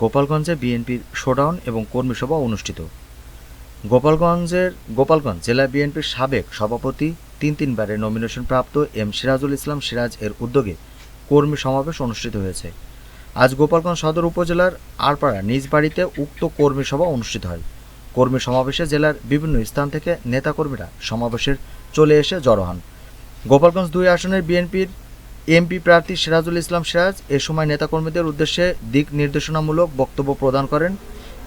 গোপালগঞ্জে বিএনপির শোডাউন এবং কর্মী সভা অনুষ্ঠিত। গোপালগঞ্জের, গোপালগঞ্জ জেলা বিএনপির সাবেক সভাপতি, তিন তিনবারের নমিনেশন প্রাপ্ত এম সিরাজুল ইসলাম সিরাজ এর উদ্যোগে কর্মী সমাবেশ অনুষ্ঠিত হয়েছে। আজ গোপালগঞ্জ সদর উপজেলার আরপাড়া নিজ বাড়িতে উক্ত কর্মী সভা অনুষ্ঠিত হয়। কর্মী সমাবেশে জেলার বিভিন্ন স্থান থেকে নেতাকর্মীরা সমাবেশের চলে এসে জড়ো হন। গোপালগঞ্জ দুই আসনের বিএনপির এমপি প্রার্থী সিরাজুল ইসলাম সিরাজ এ সময় নেতাকর্মীদের উদ্দেশ্যে দিক নির্দেশনামূলক বক্তব্য প্রদান করেন।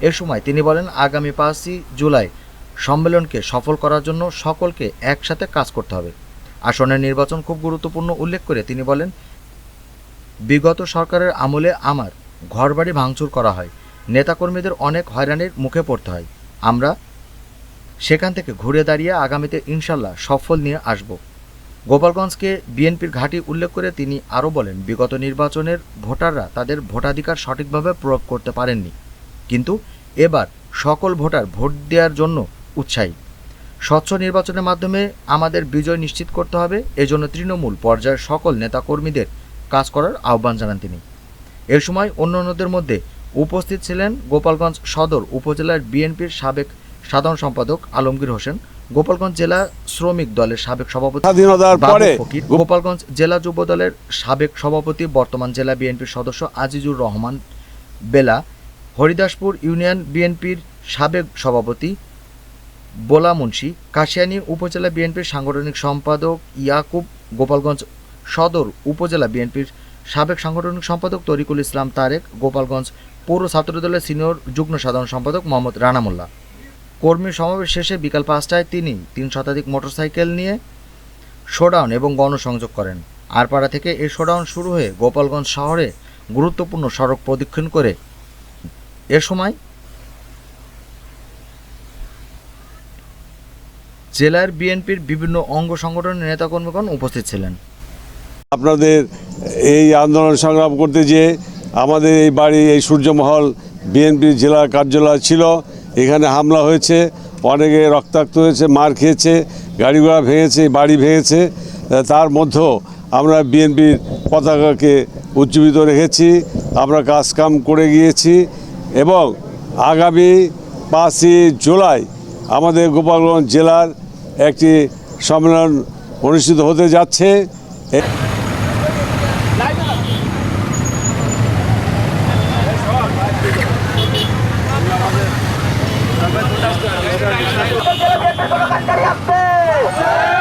এ সময় তিনি বলেন, আগামী পাঁচই জুলাই সম্মেলনকে সফল করার জন্য সকলকে একসাথে কাজ করতে হবে। আসনের নির্বাচন খুব গুরুত্বপূর্ণ উল্লেখ করে তিনি বলেন, বিগত সরকারের আমলে আমার ঘরবাড়ি ভাঙচুর করা হয়, নেতাকর্মীদের অনেক হয়রানির মুখে পড়তে হয়। আমরা সেখান থেকে ঘুরে দাঁড়িয়ে আগামীতে ইনশাল্লাহ সফল নিয়ে আসব। গোপালগঞ্জকে বিএনপির ঘাঁটি উল্লেখ করে তিনি আরও বলেন, বিগত নির্বাচনের ভোটাররা তাদের ভোটাধিকার সঠিকভাবে প্রয়োগ করতে পারেননি। কিন্তু এবার সকল ভোটার ভোট দেওয়ার জন্য উৎসাহী। স্বচ্ছ নির্বাচনের মাধ্যমে আমাদের বিজয় নিশ্চিত করতে হবে, এজন্য তৃণমূল পর্যায়ের সকল নেতাকর্মীদের কাজ করার আহ্বান জানান তিনি। এ সময় অন্যান্যদের মধ্যে উপস্থিত ছিলেন গোপালগঞ্জ সদর উপজেলার বিএনপির সাবেক সাধারণ সম্পাদক আলমগীর হোসেন গোপালগঞ্জ জেলা শ্রমিক দলের সাবেক সভাপতি স্বাধীনতার পরে গোপালগঞ্জ জেলা যুব দলের সাবেক সভাপতি বর্তমান জেলা বিএনপির সদস্য আজিজুর রহমান বেলা হরিদাসপুর ইউনিয়ন বিএনপির সাবেক সভাপতি বোলা মুন্সি কাশিয়ানী উপজেলা বিএনপির সাংগঠনিক সম্পাদক ইয়াকুব গোপালগঞ্জ সদর উপজেলা বিএনপির সাবেক সাংগঠনিক সম্পাদক তরিকুল ইসলাম তারেক গোপালগঞ্জ পৌর ছাত্রদলের সিনিয়র যুগ্ম সাধারণ সম্পাদক মোহাম্মদ রানা মোল্লা। কর্মী সমাবেশ শেষে বিকাল পাঁচটায় তিনি তিন শতাধিক মোটরসাইকেল নিয়ে শোডাউন এবং গণসংযোগ করেন। আরপাড়া থেকে এই শোডাউন শুরু হয়ে গোপালগঞ্জ শহরে গুরুত্বপূর্ণ সড়ক প্রদক্ষিণ করে এ সময় জেলার বিএনপির বিভিন্ন অঙ্গ সংগঠনের নেতাকর্মীগণ উপস্থিত ছিলেন। আপনাদের এই আন্দোলন সংগ্রাম করতে যে আমাদের এই বাড়ি, এই সূর্যমহল বিএনপির জেলা কার্যালয় ছিল। এখানে হামলা হয়েছে, অনেকে রক্তাক্ত হয়েছে, মার খেয়েছে গাড়ি ঘোড়া ভেঙেছে, বাড়ি ভেঙেছে। তার মধ্যেও আমরা বিএনপির পতাকাকে উজ্জীবিত রেখেছি, আমরা কাজকাম করে গিয়েছি এবং আগামী পাঁচই জুলাই আমাদের গোপালগঞ্জ জেলার একটি সম্মেলন অনুষ্ঠিত হতে যাচ্ছে। আসছে।